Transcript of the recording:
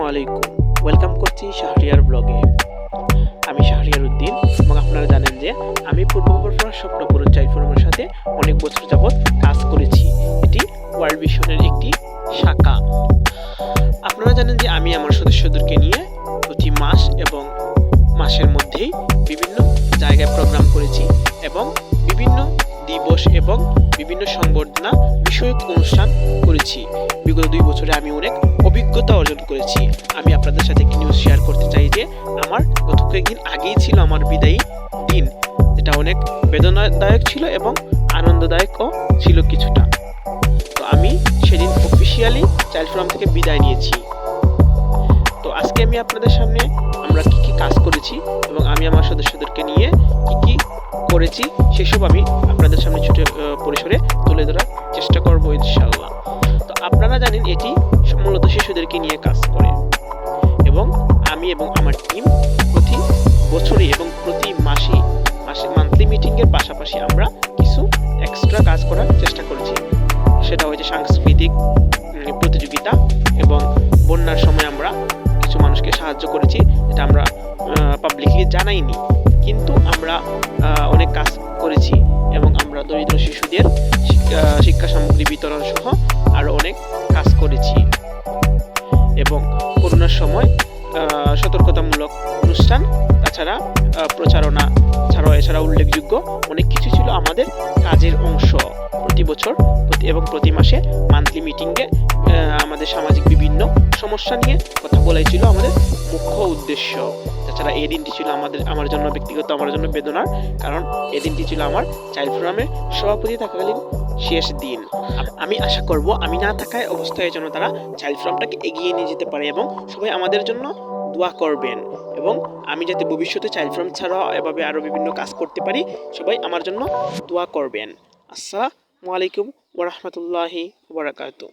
আসসালামু আলাইকুম। ওয়েলকাম করছি শাহরিয়ার ব্লগে। আমি শাহরিয়ার উদ্দিন এবং আপনারা জানেন যে আমি পূর্ববর্তমার স্বপ্নপূরণ চাইল্ড ফোরামের সাথে অনেক বছর যাবৎ কাজ করেছি। এটি ওয়ার্ল্ড ভিশনের একটি শাখা। আপনারা জানেন যে আমি আমার সদস্যদেরকে নিয়ে প্রতি মাস এবং মাসের মধ্যেই বিভিন্ন জায়গায় প্রোগ্রাম করেছি এবং বিভিন্ন দিবস এবং বিভিন্ন সংবর্ধনা বিষয়ক অনুষ্ঠান করেছি। বিগত দুই বছরে আমি অনেক অভিজ্ঞতা অর্জন করেছি। আমি আপনাদের সাথে একটি নিউজ শেয়ার করতে চাই যে, আমার গত কয়েকদিন আগেই ছিল আমার বিদায়ী দিন। যেটা অনেক বেদনাদায়ক ছিল এবং আনন্দদায়কও ছিল কিছুটা। তো আমি সেদিন অফিসিয়ালি চাইল্ড ফোরাম থেকে বিদায় নিয়েছি। তো আজকে আমি আপনাদের সামনে আমরা কি কি কাজ করেছি এবং আমি আমার সদস্যদেরকে নিয়ে করেছি, সেসব আমি আপনাদের সামনে ছোট পরিসরে তুলে ধরার চেষ্টা করব ইনশাআল্লাহ। তো আপনারা জানেন এটি মূলত শিশুদেরকে নিয়ে কাজ করে। এবং আমি এবং আমার টিম প্রতি বছরে এবং প্রতি মাসে মাসে মান্থলি মিটিংয়ের পাশাপাশি আমরা কিছু এক্সট্রা কাজ করার চেষ্টা করেছি। সেটা হচ্ছে সাংস্কৃতিক প্রতিযোগিতা এবং বন্যার সময় আমরা কিছু মানুষকে সাহায্য করেছি। জানাইনি কিন্তু আমরা অনেক কাজ করেছি এবং আমরা দরিদ্র শিশুদের শিক্ষা সামগ্রী বিতরণ সহ আরও অনেক কাজ করেছি। এবং করোনার সময় সতর্কতামূলক অনুষ্ঠান, তাছাড়া প্রচারণা ছাড়াও এছাড়া উল্লেখযোগ্য অনেক কিছু ছিল আমাদের কাজের অংশ। প্রতি বছর এবং প্রতি মাসে মান্থলি মিটিংয়ে আমাদের সামাজিক বিভিন্ন সমস্যা নিয়ে কথা বলাই ছিল আমাদের মুখ্য উদ্দেশ্য। তাছাড়া এই দিনটি ছিল আমাদের আমার জন্য ব্যক্তিগত, আমার জন্য বেদনার, কারণ এই দিনটি ছিল আমার চাইল্ড ফোরামের সভাপতি থাকাকালীন শেষ দিন। আমি আশা করব আমি না থাকায় অবস্থায় যেন তারা চাইল্ড ফোরামটাকে এগিয়ে নিয়ে যেতে পারে এবং সবাই আমাদের জন্য দোয়া করবেন এবং আমি যাতে ভবিষ্যতে চাইল্ড ফোরাম ছাড়াও এভাবে আরও বিভিন্ন কাজ করতে পারি, সবাই আমার জন্য দোয়া করবেন। আসসালামু আলাইকুম ওরহমতুল্লাহি ওবরাকাতু